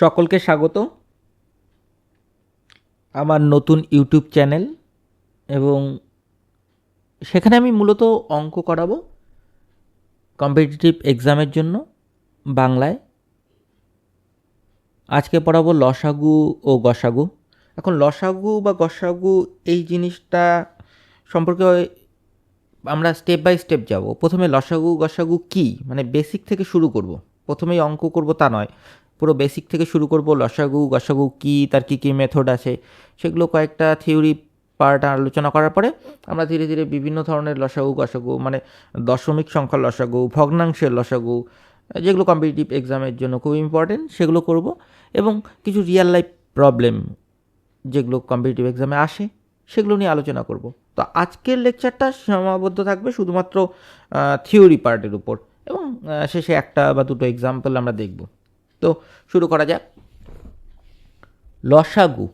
সকলকে স্বাগত। আমার নতুন ইউটিউব চ্যানেল এবং সেখানে আমি মূলত অঙ্ক করাবো কম্পিটিটিভ এক্সামের জন্য বাংলায়। আজকে পড়াবো লসাগু ও গসাগু। এখন লসাগু বা গসাগু এই জিনিসটা সম্পর্কে আমরা স্টেপ বাই স্টেপ যাব। প্রথমে লসাগু গসাগু কি? মানে বেসিক থেকে শুরু করব। প্রথমেই অঙ্ক করব তা নয়। পুরো বেসিক থেকে শুরু করব, লসাগু, গসাগু, কি, তার কী কী মেথড আছে, সেগুলো কয়েকটা থিওরি পার্ট আলোচনা করার পরে আমরা ধীরে ধীরে বিভিন্ন ধরনের লসাগু, গসাগু মানে দশমিক সংখ্যার লসাগু, ভগ্নাংশের লসাগু, যেগুলো কম্পিটিটিভ এক্সামের জন্য খুব ইম্পর্টেন্ট সেগুলো করব এবং কিছু রিয়েল লাইফ প্রবলেম যেগুলো কম্পিটিটিভ এক্সামে আসে, সেগুলো নিয়ে আলোচনা করব। তো আজকের লেকচারটা সীমাবদ্ধ থাকবে শুধুমাত্র থিওরি পার্টের উপর এবং শেষে একটা বা দুটো এক্সাম্পল আমরা দেখব। তো শুরু করা যাক। লসাগু।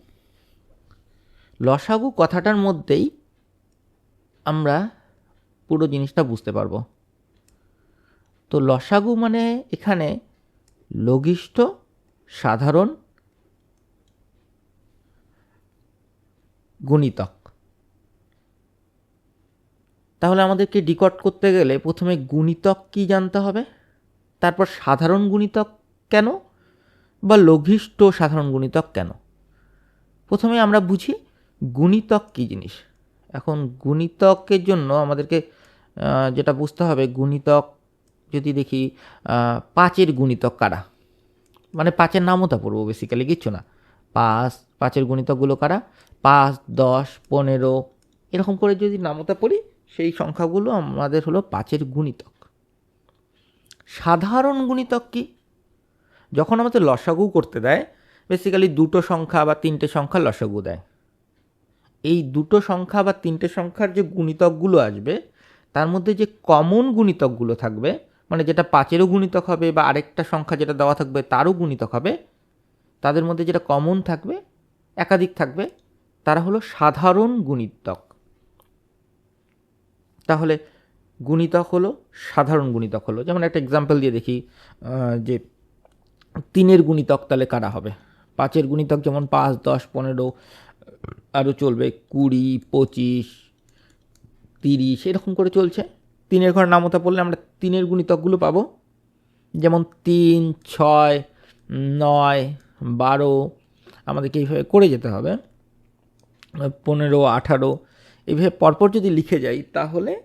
লসাগু কথাটার মধ্যেই আমরা পুরো জিনিসটা বুঝতে পারব। তো লসাগু মানে এখানে লঘিষ্ঠ, সাধারণ, গুণিতক। তাহলে আমাদেরকে ডিকট করতে গেলে প্রথমে গুণিতক কি জানতে হবে? তারপর সাধারণ গুণিতক কেন? বা লঘিষ্ঠ সাধারণ গুণিতক কেন? প্রথমে আমরা বুঝি গুণিতক কী জিনিস? এখন গুণিতকের জন্য আমাদেরকে যেটা বুঝতে হবে, গুণিতক যদি দেখি পাঁচের গুণিতক কারা? মানে পাঁচের নামতা পড়ব বেসিক্যালি কিচ্ছু না। পাঁচ, পাঁচের গুণিতকগুলো কারা? পাঁচ, দশ, পনেরো, এরকম করে যদি নামতা পড়ি, সেই সংখ্যাগুলো আমাদের হলো পাঁচের গুণিতক। সাধারণ গুণিতক কি? যখন আমাদের লসাগু করতে দেয় বেসিক্যালি দুটো সংখ্যা বা তিনটে সংখ্যা লসাগু দেয়। এই দুটো সংখ্যা বা তিনটে সংখ্যার যে গুণিতকগুলো আসবে, তার মধ্যে যে কমন গুণিতকগুলো থাকবে মানে যেটা পাঁচেরও গুণিতক হবে বা আরেকটা সংখ্যা যেটা দেওয়া থাকবে তারও গুণিতক হবে, তাদের মধ্যে যেটা কমন থাকবে, একাধিক থাকবে, তারা হলো সাধারণ গুণিতক। তাহলে গুণিতক হলো সাধারণ গুণিতক হলো। যেমন একটা এক্সাম্পল দিয়ে দেখি যে তিনের গুণিতক তাহলে কারা হবে? পাঁচের গুণিতক যেমন পাঁচ, দশ, পনেরো, আরও চলবে কুড়ি, পঁচিশ, তিরিশ, এরকম করে চলছে। তিনের ঘর নামতা পড়লে আমরা তিনের গুণিতকগুলো পাবো। যেমন তিন, ছয়, নয়, বারো, আমাদেরকে এইভাবে করে যেতে হবে। পনেরো, আঠারো, এইভাবে পরপর যদি লিখে যাই তাহলে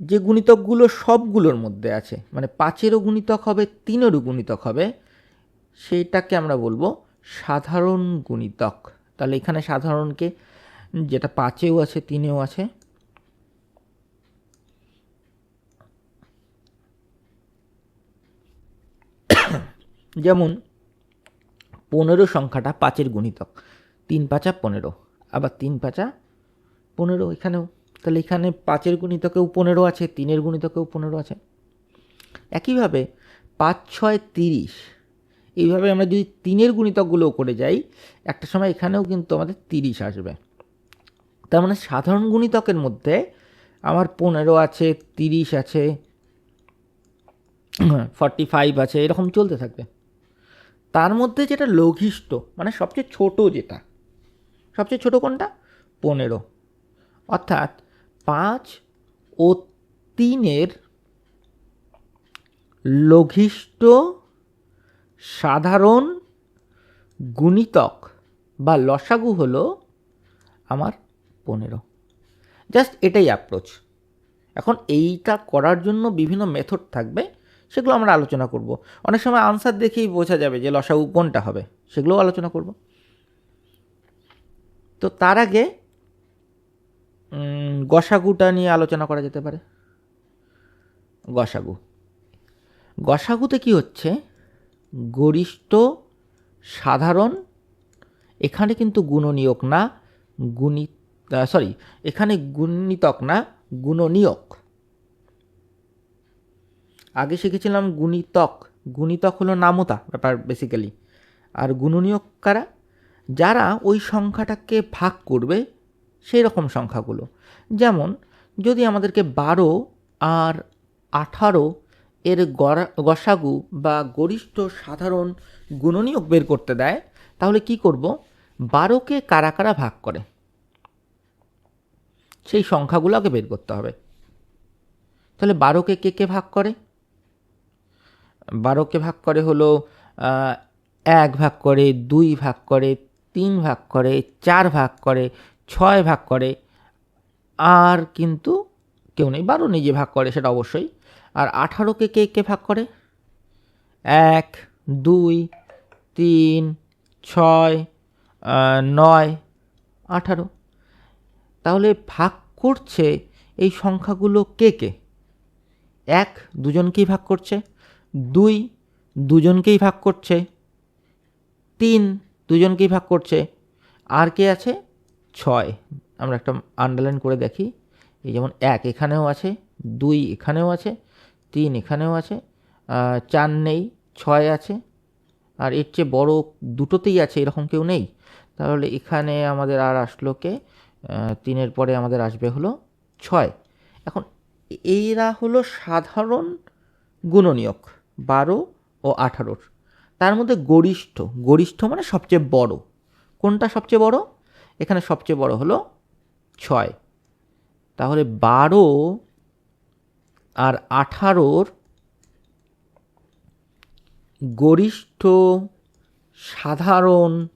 যে গুণিতকগুলো সবগুলোর মধ্যে আছে মানে পাঁচেরও গুণিতক হবে, তিনেরও গুণিতক হবে, সেইটাকে আমরা বলব সাধারণ গুণিতক। তাহলে এখানে সাধারণকে যেটা পাঁচেও আছে, তিনেও আছে, যেমন পনেরো সংখ্যাটা পাঁচের গুণিতক, তিন পাঁচা পনেরো, আবার তিন পাঁচা পনেরো, এখানেও তাহলে এখানে পাঁচের গুণিতকেও পনেরো আছে, তিনের গুণিতকেও পনেরো আছে। একইভাবে পাঁচ, ছয়, তিরিশ, এইভাবে আমরা যদি তিনের গুণিতকগুলো করে যাই, একটা সময় এখানেও কিন্তু আমাদের তিরিশ আসবে। তার মানে সাধারণ গুণিতকের মধ্যে আমার পনেরো আছে, তিরিশ আছে ফর্টি ফাইভ আছে, এরকম চলতে থাকবে। তার মধ্যে যেটা লঘিষ্ঠ মানে সবচেয়ে ছোট যেটা, সবচেয়ে ছোট কোনটা? পনেরো। অর্থাৎ পাঁচ ও তিনের লঘিষ্ঠ সাধারণ গুণিতক বা লসাগু হলো আমার পনেরো। জাস্ট এটাই অ্যাপ্রোচ এখন এইটা করার জন্য বিভিন্ন মেথড থাকবে, সেগুলো আমরা আলোচনা করব। অনেক সময় আনসার দেখেই বোঝা যাবে যে লসাগু কোনটা হবে, সেগুলোও আলোচনা করব। তো তার আগে গসাগুটা নিয়ে আলোচনা করা যেতে পারে। গসাগু। গসাগুতে কি হচ্ছে? গরিষ্ঠ, সাধারণ, এখানে কিন্তু গুণনীয়ক না, গুণি সরি এখানে গুণিতক না, গুণনীয়ক। আগে শিখেছিলাম গুণিতক। গুণিতক হলো নামতা ব্যাপার বেসিক্যালি আর গুণনীয়ক কারা? যারা ওই সংখ্যাটাকে ভাগ করবে সেই রকম সংখ্যাগুলো। যেমন, যদি আমাদেরকে বারো আর আঠারো এর গসাগু বা গরিষ্ঠ সাধারণ গুণনীয়ক বের করতে দেয়, তাহলে কি করব? বারোকে কারা কারা ভাগ করে? সেই সংখ্যাগুলোকে বের করতে হবে। তাহলে বারোকে কে কে ভাগ করে? বারোকে ভাগ করে হলো এক ভাগ করে, দুই ভাগ করে, তিন ভাগ করে, চার ভাগ করে ছয় ভাগ করে। আর কিন্তু কেউ নেই, বারো নিজে ভাগ করে, সেটা অবশ্যই। আর আঠারোকে কে কে ভাগ করে? এক, দুই, তিন, ছয় নয়, আঠারো। তাহলে ভাগ করছে এই সংখ্যাগুলো কে কে? এক দুজনকেই ভাগ করছে? দুই দুজনকেই ভাগ করছে? তিন দুজনকেই ভাগ করছে? আর কে আছে? ছয়। আমরা একটা আন্ডারলাইন করে দেখি। এই যেমন এক এখানেও আছে, দুই এখানেও আছে, তিন এখানেও আছে চার নেই, ছয় আছে। আর এর চেয়ে বড় দুটোতেই আছে, এরকম কেউ নেই। তাহলে এখানে আমাদের আর আসলো কে? তিনের পরে আমাদের আসবে হলো ছয়। এখন এইরা হলো সাধারণ গুণনীয়ক, বারো ও আঠারোর। তার মধ্যে গরিষ্ঠ গরিষ্ঠ মানে সবচেয়ে বড়। কোনটা সবচেয়ে বড়? এখানে সবচেয়ে বড় হলো ছয়। তাহলে বারো আর আঠারোর গরিষ্ঠ সাধারণ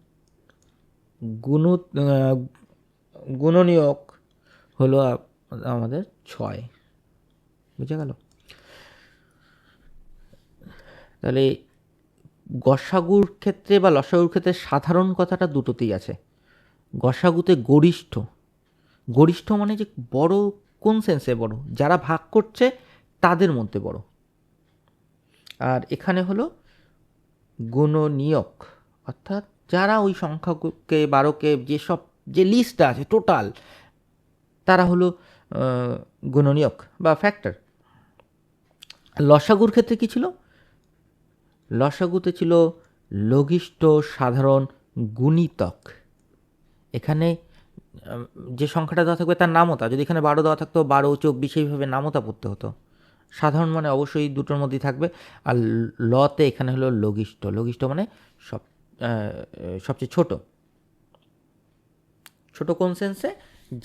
গুণ গুণনীয়ক হলো আমাদের ছয়। বুঝে গেল? তাহলে গসাগুর ক্ষেত্রে বা লসাগুর ক্ষেত্রে সাধারণ কথাটা দুটোতেই আছে। গসাগুতে গরিষ্ঠ। গরিষ্ঠ মানে যে বড়, কোন সেন্সে বড়? যারা ভাগ করছে, তাদের মধ্যে বড়। আর এখানে হলো গুণনীয়ক। অর্থাৎ যারা ওই সংখ্যাকে, বারোকে যেসব যে লিস্টটা আছে টোটাল তারা হলো গুণনীয়ক বা ফ্যাক্টর লসাগুর ক্ষেত্রে কী ছিল? লসাগুতে ছিল লঘিষ্ঠ সাধারণ গুণিতক। এখানে যে সংখ্যাটা দেওয়া থাকবে তার নামতা। যদি এখানে বারো দেওয়া থাকতো, বারো, চব্বিশ এইভাবে নামতা পড়তে হতো। সাধারণ মানে অবশ্যই দুটোর মধ্যেই থাকবে। আর লতে এখানে হলো লঘিষ্ঠ। লঘিষ্ঠ মানে সব সবচেয়ে ছোট। ছোট কোন সেন্সে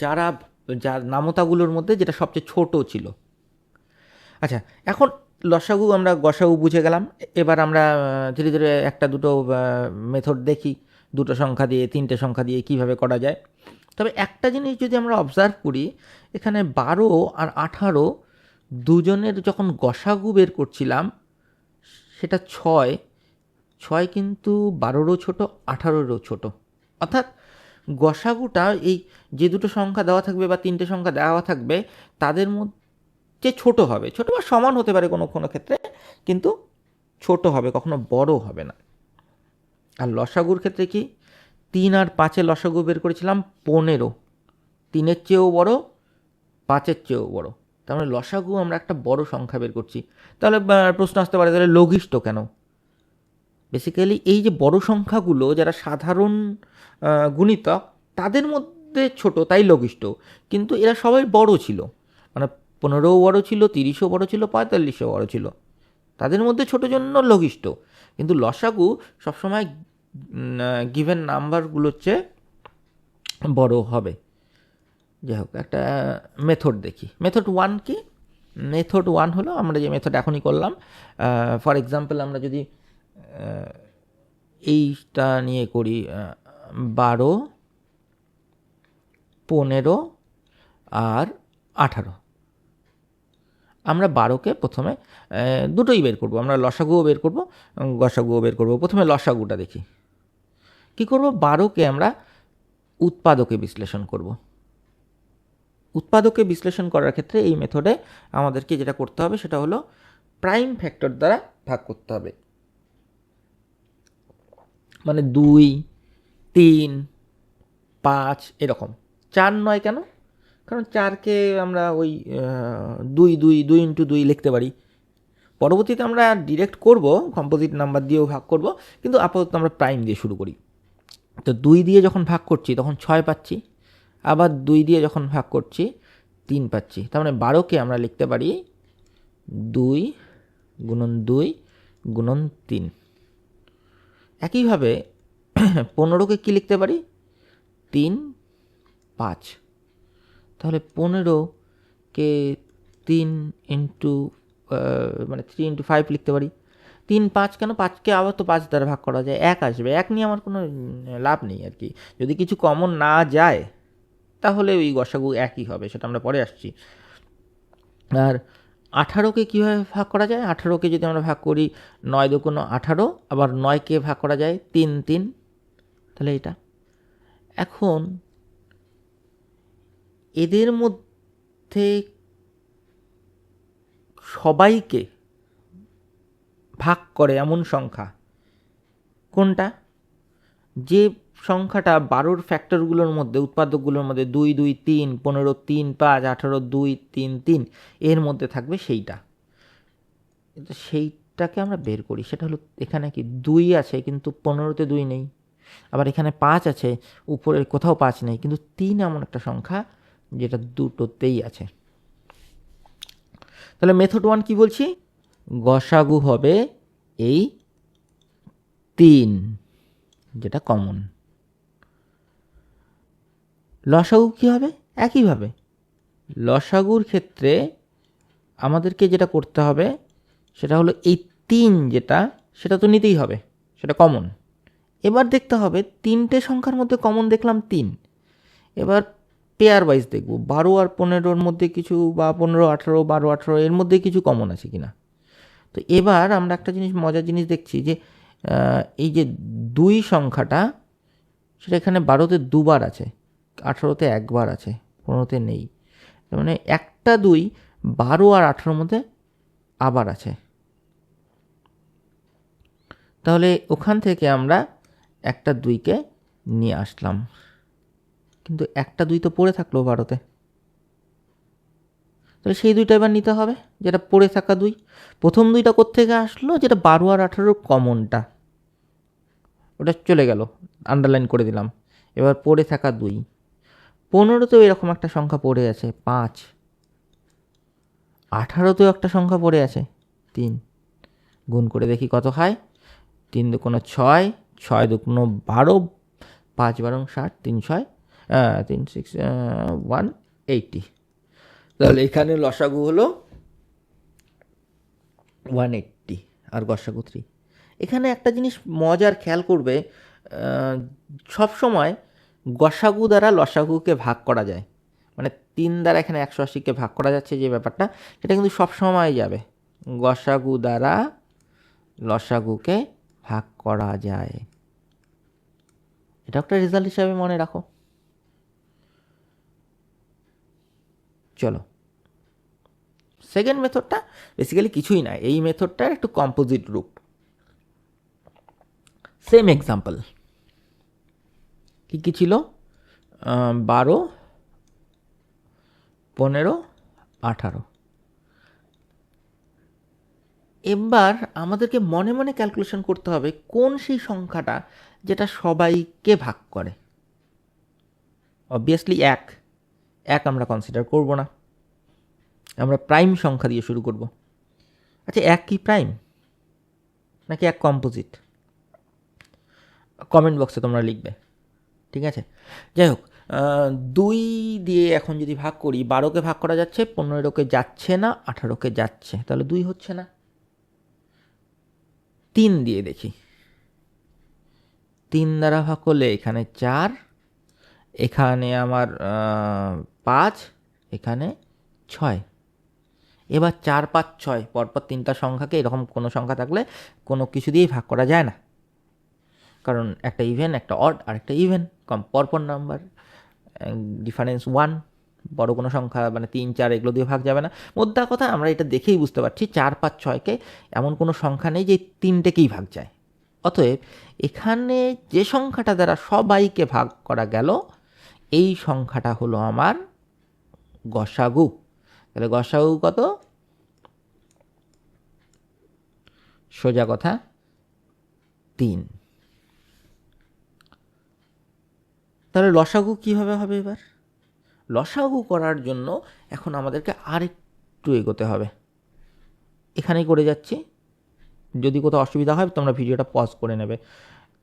যারা যার নামতাগুলোর মধ্যে যেটা সবচেয়ে ছোট ছিল। আচ্ছা এখন লসাগু আমরা গসাগু বুঝে গেলাম। এবার আমরা ধীরে ধীরে একটা দুটো মেথড দেখি। দুটো সংখ্যা দিয়ে, তিনটে সংখ্যা দিয়ে কীভাবে করা যায়। তবে একটা জিনিস যদি আমরা অবজার্ভ করি, এখানে বারো আর আঠারো দুজনের যখন গসাগু বের করছিলাম, সেটা ছয়। ছয় কিন্তু বারোরও ছোট, আঠারোরও ছোট। অর্থাৎ গসাগুটা এই যে দুটো সংখ্যা দেওয়া থাকবে বা তিনটে সংখ্যা দেওয়া থাকবে, তাদের মধ্যে ছোট হবে, ছোট বা সমান হতে পারে কোনো কোনো ক্ষেত্রে, কিন্তু ছোট হবে, কখনো বড় হবে না। আর লসাগুর ক্ষেত্রে কি? তিন আর পাঁচে লসাগু বের করেছিলাম পনেরো। তিনের চেয়েও বড়, পাঁচের চেয়েও বড়। তার মানে লসাগু আমরা একটা বড় সংখ্যা বের করছি। তাহলে প্রশ্ন আসতে পারে, তাহলে লঘিষ্ঠ কেন? বেসিক্যালি এই যে বড় সংখ্যাগুলো যারা সাধারণ গুণিতক, তাদের মধ্যে ছোট, তাই লঘিষ্ঠ। কিন্তু এরা সবাই বড় ছিল। মানে পনেরোও বড় ছিল, তিরিশও বড় ছিল, পঁয়তাল্লিশও বড় ছিল। তাদের মধ্যে ছোট জন্য লঘিষ্ঠ। কিন্তু লসাগু সবসময় গিভেন নাম্বারগুলোর চেয়ে বড় হবে। যাই হোক, একটা মেথড দেখি। মেথড ওয়ান কি? মেথড ওয়ান হলো আমরা যে মেথড এখনই করলাম। ফর এক্সাম্পল আমরা যদি এইটা নিয়ে করি বারো, পনেরো আর আঠারো। আমরা বারোকে প্রথমে দুটোই বের করব। আমরা লসাগুও বের করব, গসাগুও বের করব। প্রথমে লসাগুটা দেখি। কি করব? বারোকে আমরা উৎপাদকে বিশ্লেষণ করব। উৎপাদকে বিশ্লেষণ করার ক্ষেত্রে এই মেথডে আমাদেরকে যেটা করতে হবে সেটা হলো প্রাইম ফ্যাক্টর দ্বারা ভাগ করতে হবে। মানে দুই, তিন, পাঁচ এরকম। চার নয় কেন? কারণ চারকে আমরা ওই দুই দুই দুই ইন্টু দুই লিখতে পারি। পরবর্তীতে আমরা ডিরেক্ট করব কম্পোজিট নাম্বার দিয়েও ভাগ করব, কিন্তু আপাতত আমরা প্রাইম দিয়ে শুরু করি। তো দুই দিয়ে যখন ভাগ করছি, তখন ছয় পাচ্ছি। আবার দুই দিয়ে যখন ভাগ করছি, তিন পাচ্ছি। তার মানে বারোকে আমরা লিখতে পারি দুই গুণন দুই গুণন তিন। একইভাবে পনেরোকে কী লিখতে পারি? তিন পাঁচ। তাহলে পনেরোকে তিন ইন্টু মানে থ্রি ইন্টু ফাইভ লিখতে পারি। তিন পাঁচ কেন? পাঁচকে আবার তো পাঁচ দ্বারা ভাগ করা যায়। এক আসবে। এক নিয়ে আমার কোনো লাভ নেই আর কি। যদি কিছু কমন না যায়, তাহলে ওই গসাগু একই হবে, সেটা আমরা পরে আসছি। আর আঠারোকে কীভাবে ভাগ করা যায়? আঠারোকে যদি আমরা ভাগ করি, নয় দু কোনো আঠারো, আবার নয়কে ভাগ করা যায়, তিন তিন। তাহলে এটা। এখন এদের মধ্যে সবাইকে ভাগ করে এমন সংখ্যা। কোনটা? যে সংখ্যাটা বারোর ফ্যাক্টরগুলোর মধ্যে, উৎপাদকগুলোর মধ্যে দুই দুই, তিন, পনেরো, তিন, পাঁচ, আঠারো, দুই, তিন তিন, এর মধ্যে থাকবে সেইটা। সেইটাকে আমরা বের করি। সেটা হলো এখানে কি দুই আছে, কিন্তু পনেরোতে দুই নেই। আবার এখানে পাঁচ আছে উপরে কোথাও পাঁচ নেই, কিন্তু তিন এমন একটা সংখ্যা যেটা দুটোতেই আছে। তাহলে মেথড ওয়ান কি বলছি? গসাগু হবে এই তিন, যেটা কমন লসাগু কী হবে? একইভাবে। লসাগুর ক্ষেত্রে আমাদেরকে যেটা করতে হবে, সেটা হলো এই তিন যেটা, সেটা তো নিতেই হবে, সেটা কমন এবার দেখতে হবে, তিনটে সংখ্যার মধ্যে কমন দেখলাম তিন। এবার পেয়ার ওয়াইজ দেখব, বারো আর পনেরোর মধ্যে কিছু বা পনেরো, আঠারো, বারো, আঠারো, এর মধ্যে কিছু কমন আছে কিনা। তো এবার আমরা একটা জিনিস, মজার জিনিস দেখছি যে এই যে দুই সংখ্যাটা, সেটা এখানে বারোতে দুবার আছে, আঠারোতে একবার আছে, পনেরোতে নেই। মানে একটা দুই বারো আর আঠারোর মধ্যে আবার আছে। তাহলে ওখান থেকে আমরা একটা দুইকে নিয়ে আসলাম। কিন্তু একটা দুই তো পড়ে থাকল বারোতে। তাহলে সেই দুইটা এবার নিতে হবে, যেটা পড়ে থাকা দুই। প্রথম দুইটা কোত্থেকে আসলো, যেটা বারো আর আঠারোর কমনটা। ওটা চলে গেল আন্ডারলাইন করে দিলাম। এবার পড়ে থাকা দুই। পনেরোতেও এরকম একটা সংখ্যা পড়ে আছে, পাঁচ। আঠারোতেও একটা সংখ্যা পড়ে আছে, তিন। গুণ করে দেখি কত খায় তিন দু দুকোনো ছয় ছয় দুকোনো বারো, পাঁচ বারো ষাট, তিন ছয় তিন সিক্স ওয়ান এইটটি তাহলে এখানে লসাগু হলো ওয়ান এইট্টি আর গসাগু থ্রি এখানে একটা জিনিস মজার খেয়াল করবে সব সময় গসাগু দ্বারা লসাগুকে ভাগ করা যায়। মানে তিন দ্বারা এখানে একশো আশিকে ভাগ করা যাচ্ছে যে ব্যাপারটা, সেটা কিন্তু সব সময় যাবে। গসাগু দ্বারা লসাগুকে ভাগ করা যায়। এটা একটা রেজাল্ট হিসাবে মনে রাখো। চলো। সেকেন্ড মেথডটা বেসিক্যালি কিছুই না এই মেথডটার একটু কম্পোজিট রূপ। সেম এক্সাম্পল কী কী ছিল? বারো, পনেরো, আঠারো। এবার আমাদেরকে মনে মনে ক্যালকুলেশন করতে হবে কোন সেই সংখ্যাটা যেটা সবাইকে ভাগ করে। অবভিয়াসলি এক। এক আমরা কনসিডার করব না। আমরা প্রাইম সংখ্যা দিয়ে শুরু করব। আচ্ছা এক কি প্রাইম নাকি এক কম্পোজিট কমেন্ট বক্সে তোমরা লিখবে। ঠিক আছে? যাই হোক দুই দিয়ে এখন যদি ভাগ করি, বারোকে ভাগ করা যাচ্ছে, পনেরোকে যাচ্ছে না, আঠারোকে যাচ্ছে। তাহলে দুই হচ্ছে না। তিন দিয়ে দেখি। তিন দ্বারা ভাগ করলে এখানে চার, এখানে আমার পাঁচ, এখানে ছয়। এবার চার, পাঁচ, ছয়, পরপর তিনটা সংখ্যাকে এরকম কোনো সংখ্যা থাকলে কোনো কিছু দিয়েই ভাগ করা যায় না। কারণ একটা ইভেন একটা অড আর একটা ইভেন কম, পরপর নাম্বার ডিফারেন্স ওয়ান বড় কোনো সংখ্যা মানে তিন, চার, এগুলো দিয়ে ভাগ যাবে না। মোদ্দা কথা, আমরা এটা দেখেই বুঝতে পারছি, চার, পাঁচ, ছয়কে এমন কোনো সংখ্যা নেই যে তিনটেকেই ভাগ যায়। অতএব এখানে যে সংখ্যাটা দ্বারা সবাইকে ভাগ করা গেল, এই সংখ্যাটা হলো আমার গসাগু। তাহলে গসাগু কত? সোজা কথা, তিন। তাহলে লসাগু কীভাবে হবে এবার? লসাগু করার জন্য এখন আমাদেরকে আরেকটু এগোতে হবে। এখানেই করে যাচ্ছি। যদি কোথাও অসুবিধা হয় তোমরা ভিডিওটা পজ করে নেবে।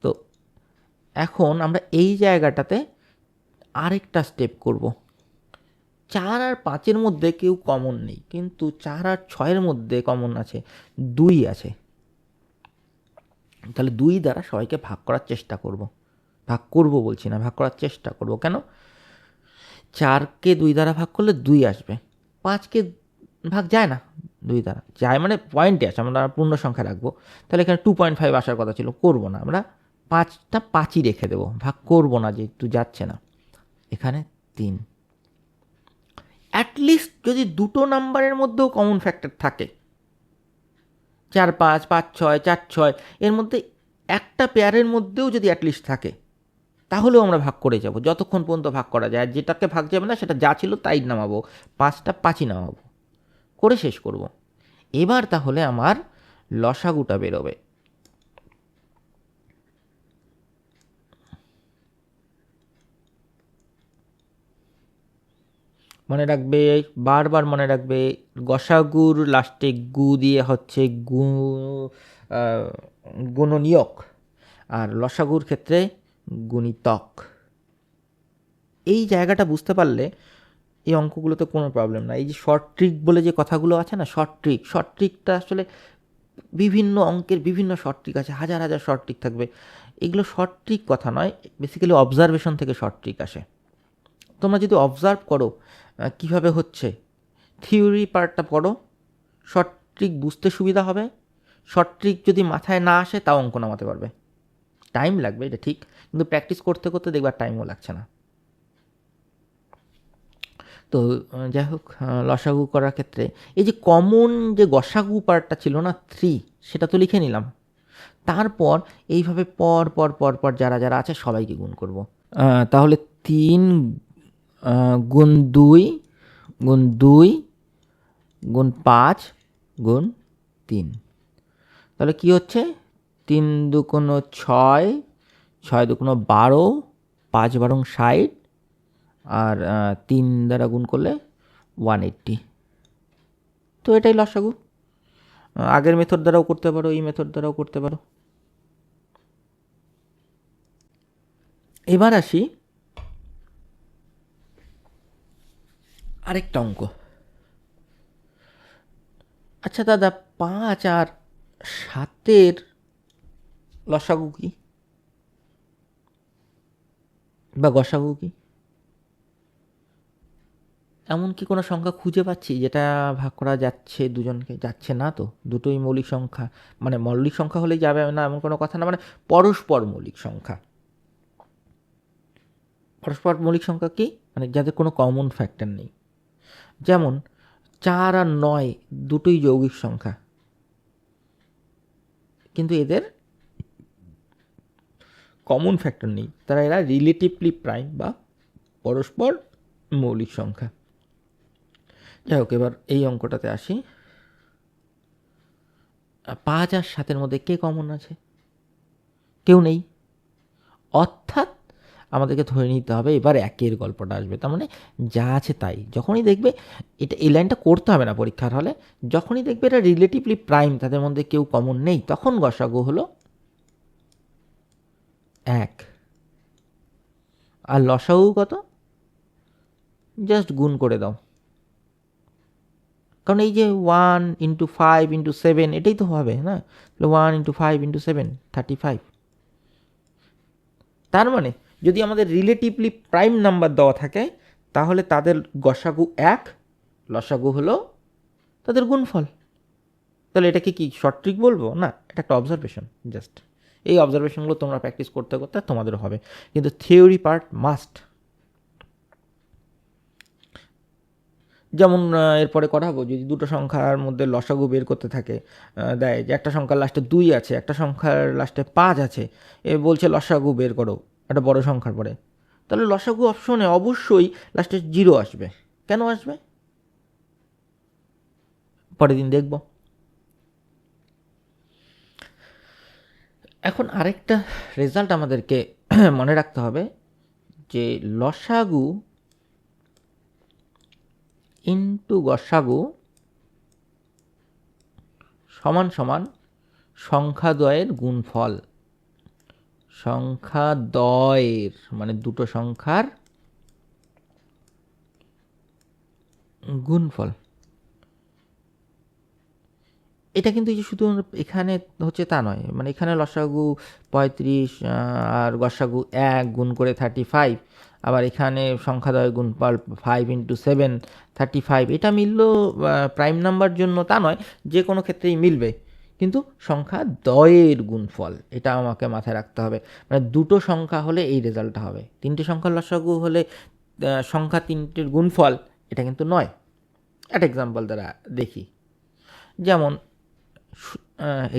তো এখন আমরা এই জায়গাটাতে আরেকটা স্টেপ করব। চার আর পাঁচের মধ্যে কেউ কমন নেই, কিন্তু চার আর ছয়ের মধ্যে কমন আছে, দুই আছে। তাহলে দুই দ্বারা সবাইকে ভাগ করার চেষ্টা করব। ভাগ করব বলছি না, ভাগ করার চেষ্টা করব। কেন? চারকে দুই দ্বারা ভাগ করলে দুই আসবে। পাঁচকে ভাগ যায় না দুই দ্বারা। যায় মানে পয়েন্টে আছে, আমরা পূর্ণ সংখ্যা রাখব। তাহলে এখানে টু পয়েন্ট ফাইভ আসার কথা ছিল, করব না। আমরা পাঁচটা পাঁচই রেখে দেবো। ভাগ করব না, যেহেতু যাচ্ছে না। এখানে তিন। অ্যাটলিস্ট যদি দুটো নাম্বারের মধ্যেও কমন ফ্যাক্টর থাকে, চার পাঁচ পাঁচ ছয়, চার ছয়, এর মধ্যে একটা পেয়ারের মধ্যেও যদি অ্যাটলিস্ট থাকে, তাহলেও আমরা ভাগ করে যাব। যতক্ষণ পর্যন্ত ভাগ করা যায় যেটাকে ভাগ যাবে না, সেটা যা ছিল তাই নামাবো, পাঁচটা পাঁচই নামাবো। করে শেষ করব। এবার তাহলে আমার লসাগুটা বেরোবে। মনে রাখবে, বারবার মনে রাখবে, গসাগুর লাস্টে গু দিয়ে হচ্ছে গু গুণনীয়ক। আর লসাগুর ক্ষেত্রে গুণিতক। এই জায়গাটা বুঝতে পারলে এই অঙ্কগুলোতে কোনো প্রবলেম না। এই যে শর্ট ট্রিক বলে যে কথাগুলো আছে না শর্ট ট্রিক শর্ট ট্রিকটা আসলে বিভিন্ন অঙ্কের বিভিন্ন শর্ট ট্রিক আছে, হাজার হাজার শর্ট ট্রিক থাকবে। এগুলো শর্ট ট্রিক কথা নয় বেসিক্যালি অবজারভেশন থেকে শর্ট ট্রিক আসে। তোমরা যদি অবজার্ভ করো কীভাবে হচ্ছে? থিওরি পার্টটা পড়ো। শর্ট ট্রিক বুঝতে সুবিধা হবে। শর্ট ট্রিক যদি মাথায় না আসে, তাও অঙ্ক নামাতে পারবে। টাইম লাগবে, এটা ঠিক। কিন্তু প্র্যাকটিস করতে করতে দেখবার টাইমও লাগছে না। তো যাই হোক লসাগু করার ক্ষেত্রে এই যে কমন যে গসাগু পার্টটা ছিল না থ্রি সেটা তো লিখে নিলাম। তারপর এইভাবে পর পর পর পর যারা যারা আছে সবাইকে গুণ করব। তাহলে তিন গুণ দুই গুণ দুই, গুণ পাঁচ, গুণ তিন। তাহলে কি হচ্ছে? তিন দু কোনো ছয় ছয় দু কোনো বারো, পাঁচ বারো ষাট, আর তিন দ্বারা গুণ করলে ওয়ান এইট্টি। তো এটাই লসাগু। আগের মেথড দ্বারাও করতে পারো, এই মেথড দ্বারাও করতে পারো। এবার আসি আরেকটা অঙ্ক। আচ্ছা দাদা, পাঁচ আর সাতের লসাগু কি? বা গসাগু কি? এমন কি কোনো সংখ্যা খুঁজে পাচ্ছি যেটা ভাগ করা যাচ্ছে দুজনকে? যাচ্ছে না তো, দুটোই মৌলিক সংখ্যা। মানে মৌলিক সংখ্যা হলেই যাবে না, এমন কোনো কথা না। মানে পরস্পর মৌলিক সংখ্যা। পরস্পর মৌলিক সংখ্যা কি? মানে যাদের কোনো কমন ফ্যাক্টর নেই। যেমন চার আর নয় দুটোই যৌগিক সংখ্যা। কিন্তু এদের কমন ফ্যাক্টর নেই। তারা এরা রিলেটিভলি প্রাইম বা পরস্পর মৌলিক সংখ্যা। যাই হোক, এবার এই অঙ্কটাতে আসি। পাঁচ আর সাতের মধ্যে কে কমন আছে? কেউ নেই। অর্থাৎ আমাদেরকে ধরে নিতে হবে, এবার একের গল্পটা আসবে। তার মানে যা আছে তাই। যখনই দেখবে এটা, এই লাইনটা করতে হবে না পরীক্ষার হলে, যখনই দেখবে এটা রিলেটিভলি প্রাইম তাদের মধ্যে কেউ কমন নেই, তখন গসাগু হলো এক। আর লসাগু কত? জাস্ট গুণ করে দাও। কারণ এই যে one into five into seven এটাই তো হবে, না? One into five into seven thirty five তার মানে যদি আমাদের রিলেটিভলি প্রাইম নাম্বার দেওয়া থাকে, তাহলে তাদের গসাগু এক, লসাগু হলো তাদের গুণফল। তাহলে এটাকে কি শর্ট ট্রিক বলব? না, এটা একটা অবজারভেশন জাস্ট এই অবজারভেশনগুলো তোমরা প্র্যাকটিস করতে করতে তোমাদের হবে। কিন্তু থিওরি পার্ট মাস্ট যেমন এরপরে করাবো যদি দুটো সংখ্যার মধ্যে লসাগু বের করতে থাকে দেয় যে একটা সংখ্যার লাস্টে দুই আছে, একটা সংখ্যার লাস্টে পাঁচ আছে, এ বলছে লসাগু বের করো। একটা বড় সংখ্যার পরে। তাহলে লসাগু অপশনে অবশ্যই লাস্টে জিরো আসবে। কেন আসবে? পরের দিন দেখব। এখন আরেকটা রেজাল্ট আমাদেরকে মনে রাখতে হবে যে লসাগু ইন্টু গসাগু সমান সমান সংখ্যাদ্বয়ের গুণফল। সংখ্যাদ্বয়ের মানে দুটো সংখ্যার গুণফল। এটা কিন্তু এই যে শুধু এখানে হচ্ছে তা নয় মানে এখানে লসাগু পঁয়ত্রিশ আর গসাগু এক গুণ করে থার্টি ফাইভ আবার এখানে সংখ্যাদয় গুণফল five into seven thirty five এটা মিললেও প্রাইম নাম্বার জন্য তা নয়, যে কোনো ক্ষেত্রেই মিলবে। কিন্তু সংখ্যা দয়ের গুণফল, এটা আমাকে মাথায় রাখতে হবে। মানে দুটো সংখ্যা হলে এই রেজাল্টটা হবে। তিনটে সংখ্যা লসাগু হলে সংখ্যা তিনটের গুণফল, এটা কিন্তু নয়। একটা এক্সাম্পল দ্বারা দেখি। যেমন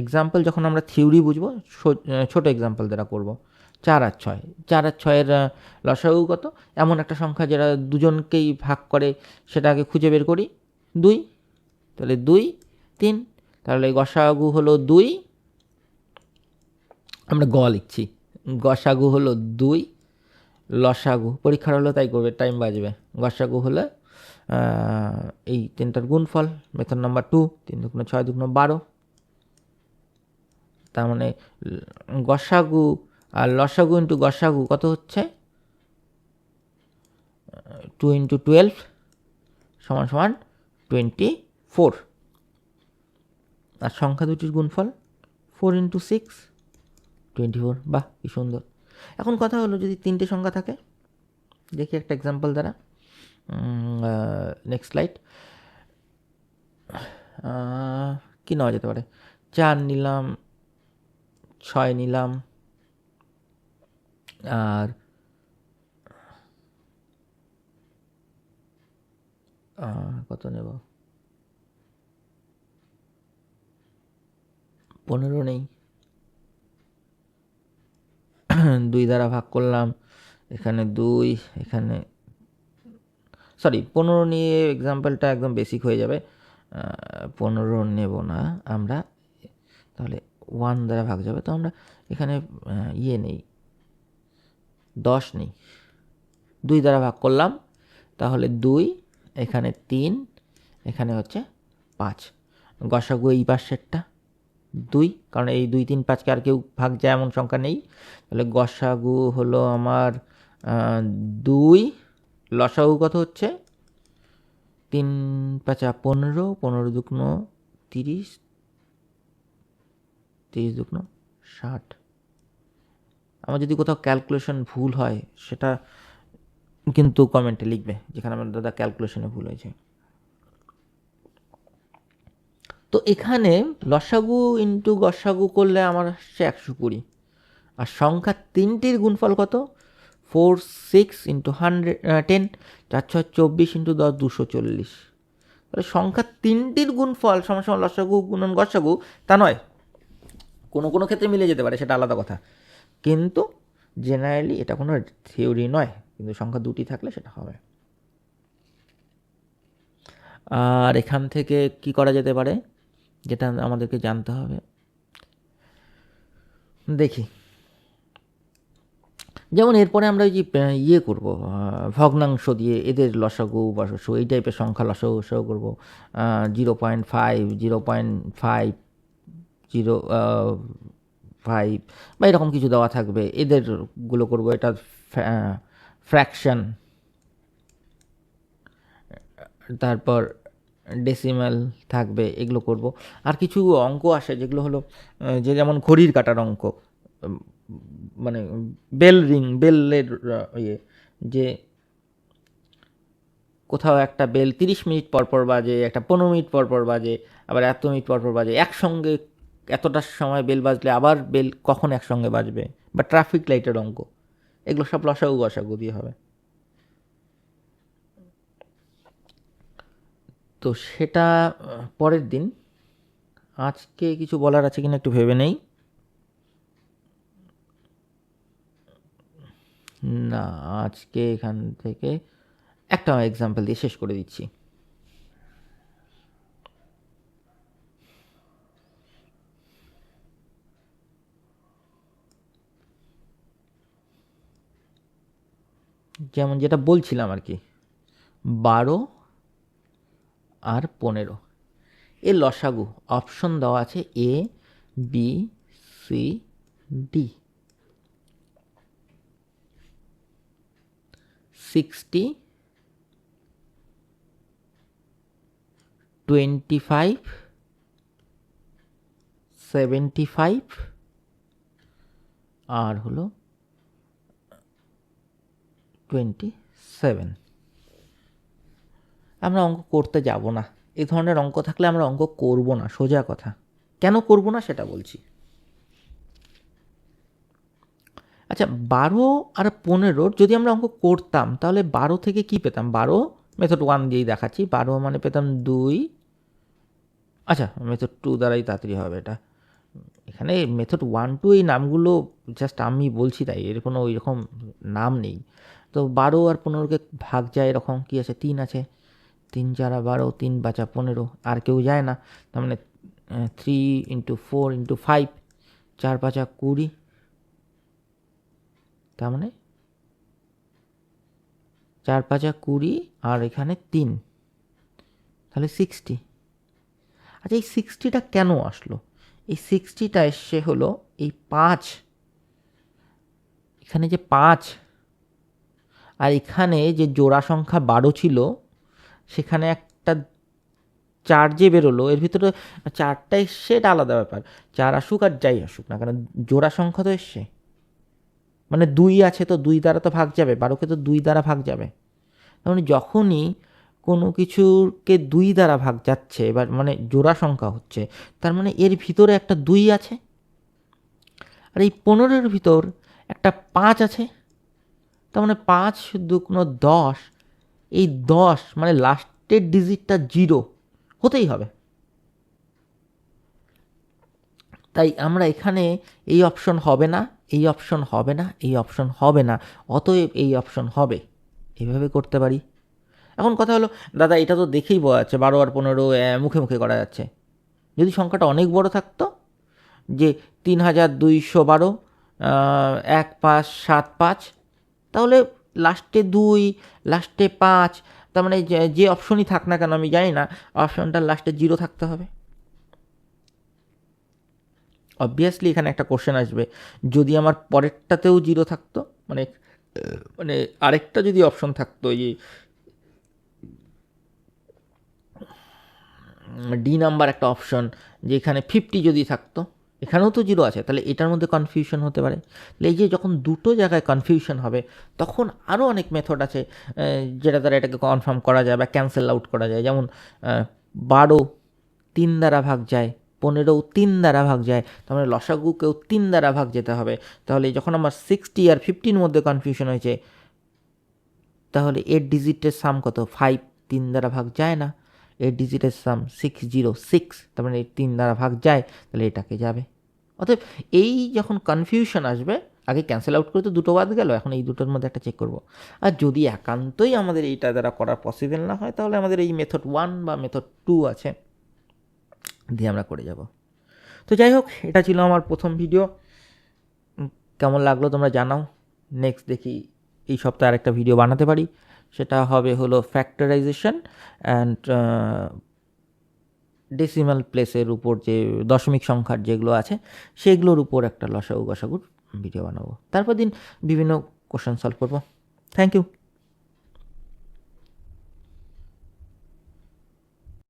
এক্সাম্পল যখন আমরা থিওরি বুঝব ছোট এক্সাম্পল দ্বারা করব। চার আর ছয়। চার আর ছয়ের লসাগু কত? এমন একটা সংখ্যা যেটা দুজনকেই ভাগ করে সেটাকে খুঁজে বের করি। দুই। তাহলে দুই, তিন তাহলে গসাগু হলো দুই। আমরা গ লিখছি। গসাগু হলো দুই, লসাগু। পরীক্ষার হলো তাই করবে টাইম বাজবে। গসাগু হলে এই তিনটার গুণফল মেথড নাম্বার টু তিন দুগুণ ছয় দুগুণ বারো। তার মানে গসাগু আর লসাগু ইন্টু গসাগু কত হচ্ছে? টু ইন্টু টুয়েলভ সমান সমান টোয়েন্টি ফোর আর সংখ্যা দুটির গুণফল four into six twenty four বাহ, কি সুন্দর। এখন কথা হলো যদি তিনটে সংখ্যা থাকে, দেখি একটা এক্সাম্পল দ্বারা। নেক্সট স্লাইড কী নেওয়া যেতে পারে? চার নিলাম, ছয় নিলাম, আর কত নেব? পনেরো নেই। দুই দ্বারা ভাগ করলাম, এখানে দুই, এখানে সরি পনেরো নিয়ে এক্সাম্পলটা একদম বেসিক হয়ে যাবে। পনেরো নেব না আমরা, তাহলে ওয়ান দ্বারা ভাগ যাবে, তো আমরা এখানে ইয়ে নেই, দশ নেই। দুই দ্বারা ভাগ করলাম, তাহলে দুই, এখানে তিন, এখানে হচ্ছে পাঁচ। গসাগু এই পাশেরটা। দুই, কারণ এই দুই তিন পাঁচকে আর কেউ ভাগ যায় এমন সংখ্যা নেই। তাহলে গসাগু হলো আমার দুই, লসাগু কত হচ্ছে? তিন পাঁচা পনেরো পনেরো দুগ্ন তিরিশ তিরিশ দুগ্ন ষাট। আমার যদি কোথাও ক্যালকুলেশন ভুল হয়, সেটা কিন্তু কমেন্টে লিখবে, যেখানে আমার দাদা ক্যালকুলেশনে ভুল হয়েছে। তো এখানে লসাগু ইন্টু গসাগু করলে আমার আসছে একশো কুড়ি। আর সংখ্যা তিনটির গুণফল কত? Four six into hundred ten চার, ছয়, চব্বিশ ইন্টু দশ, দুশো চল্লিশ। তাহলে সংখ্যা তিনটির গুণফল সমান লসাগু গুণন গসাগু তা নয়। কোনো কোনো ক্ষেত্রে মিলে যেতে পারে, সেটা আলাদা কথা। কিন্তু জেনারেলি এটা কোনো থিওরি নয়, কিন্তু সংখ্যা দুটি থাকলে সেটা হবে। আর এখান থেকে কি করা যেতে পারে? যেটা আমাদেরকে জানতে হবে। দেখি। যেমন এরপরে আমরা ওই যে ইয়ে করব ভগ্নাংশ দিয়ে এদের লসাগু, বসসু, এই টাইপের সংখ্যা লসাগু লসাগু করব। Zero point five, zero point five, zero five, বা এরকম কিছু দেওয়া থাকবে। এদেরগুলো করব, এটা ফ্র্যাকশন। তারপর ডেসিমাল থাকবে, এগুলো করব। আর কিছু অঙ্ক আসে যেগুলো হলো যে যেমন ঘড়ির কাটার অঙ্ক মানে বেল রিং, বেলের ইয়ে যে কোথাও একটা বেল তিরিশ মিনিট পর পর বাজে, একটা পনেরো মিনিট পর পর বাজে, আবার এত মিনিট পর পর বাজে, একসঙ্গে এতটার সময় বেল বাজলে আবার বেল কখন একসঙ্গে বাজবে? বা ট্রাফিক লাইটের অঙ্ক, এগুলো সব লসাগু গসাগু দিয়ে হবে। তো সেটা পরের দিন। আজকে কিছু বলার আছে কিনা একটু ভেবে নেই। না, আজকে এখান থেকে একটা এক্সাম্পল দিয়ে শেষ করে দিচ্ছি। যেমন যেটা বলছিলাম আর কি, বারো আর পনেরো। এর লসাগু অপশন দেওয়া আছে A B C D sixty twenty five seventy five আর হলো টোয়েন্টি সেভেন আমরা অঙ্ক করতে যাব না। এই ধরনের অঙ্ক থাকলে আমরা অঙ্ক করব না, সোজা কথা। কেন করব না সেটা বলছি। আচ্ছা বারো আর পনেরোর যদি আমরা অঙ্ক করতাম, তাহলে বারো থেকে কি পেতাম? বারো মেথড ওয়ান দিয়েই দেখাচ্ছি। বারো মানে পেতাম দুই। আচ্ছা মেথড টু দ্বারাই তাড়াতাড়ি হবে এটা। এখানে মেথড ওয়ান টু এই নামগুলো জাস্ট আমি বলছি তাই, এর কোনো ওই রকম নাম নেই। তো বারো আর পনেরোকে ভাগ যায় এরকম কী আছে? তিন আছে। তিন চারা বারো, তিন বাচা পনেরো, আর কেউ যায় না। তার মানে three into four into five চার পাঁচা কুড়ি। তার মানে চার পাঁচা কুড়ি আর এখানে তিন। তাহলে সিক্সটি আচ্ছা এই সিক্সটিটা কেন আসলো? এই সিক্সটিটা এসে হলো এই পাঁচ। এখানে যে পাঁচ, আর এখানে যে জোড়া সংখ্যা বারো ছিল সেখানে একটা চার যে বেরোলো। এর ভিতরে চারটা এসছে, এটা আলাদা ব্যাপার। চার আসুক আর যাই আসুক না কারণ জোড়া সংখ্যা তো এসছে। মানে দুই আছে তো, দুই দ্বারা তো ভাগ যাবে, বারোকে তো দুই দ্বারা ভাগ যাবে। মানে যখনই কোনো কিছুকে দুই দ্বারা ভাগ যাচ্ছে, এবার মানে জোড়া সংখ্যা হচ্ছে, তার মানে এর ভিতরে একটা দুই আছে, আর এই পনেরোর ভিতর একটা পাঁচ আছে। তার মানে পাঁচ দু কোনো দশ এই দশ মানে লাস্টের ডিজিটটা জিরো হতেই হবে। তাই আমরা এখানে এই অপশন হবে না, এই অপশন হবে না, এই অপশন হবে না, অতএব এই অপশন হবে। এইভাবে করতে পারি। এখন কথা হলো, দাদা, এটা তো দেখেই বোঝা যাচ্ছে, বারো আর পনেরো মুখে মুখে করা যাচ্ছে। যদি সংখ্যাটা অনেক বড় থাকতো, যে তিন হাজার দুইশো বারো এক পাঁচ সাত পাঁচ, তাহলে লাস্টে দুই লাস্টে পাঁচ, তার মানে যে অপশনই থাক না কেন, আমি জানি না অপশনটার লাস্টে জিরো থাকতে হবে। অবভিয়াসলি এখানে একটা কোশ্চেন আসবে, যদি আমার পরেরটাতেও জিরো থাকতো মানে মানে আরেকটা যদি অপশন থাকতো যে ডি নাম্বার একটা অপশন যেখানে ফিফটি যদি থাকতো এখানেও তো জিরো আছে, তাহলে এটার মধ্যে কনফিউশন হতে পারে। তাহলে এই যে যখন দুটো জায়গায় কনফিউশন হবে, তখন আরও অনেক মেথড আছে যেটা দ্বারা এটাকে কনফার্ম করা যায় বা ক্যান্সেল আউট করা যায়। যেমন বারো তিন দ্বারা ভাগ যায় পনেরোও তিন দ্বারা ভাগ যায়, তার মানে লসাগুকেও তিন দ্বারা ভাগ যেতে হবে। তাহলে যখন আমার সিক্সটি আর ফিফটির মধ্যে কনফিউশন হয়েছে, তাহলে এর ডিজিটের সাম কত? ফাইভ তিন দ্বারা ভাগ যায় না। এর ডিজিটের সাম সিক্স জিরো সিক্স তার মানে তিন দ্বারা ভাগ যায়, তাহলে এটাকে যাবে। অতএব এই যখন কনফিউশন আসবে, আগে ক্যান্সেল আউট করে তো দুটো বাদ গেল, এখন এই দুটোর মধ্যে একটা চেক করব। আর যদি একান্তই আমাদের এইটা দ্বারা করা পসিবল না হয়, তাহলে আমাদের এই মেথড ওয়ান বা মেথড টু আছে, দিয়ে আমরা করে যাব। তো যাই হোক, এটা ছিল আমার প্রথম ভিডিও কেমন লাগল তোমরা জানাও। নেক্সট দেখি এই সপ্তাহে আরেকটা ভিডিও বানাতে পারি। সেটা হবে হলো ফ্যাক্টরাইজেশন অ্যান্ড ডেসিমাল প্লেসের উপর যে দশমিক সংখ্যার যেগুলো আছে, সেগুলোর উপর একটা লসাগু গসাগুর ভিডিও বানাবো। তারপর দিন বিভিন্ন কোশ্চেন সলভ করব। Thank you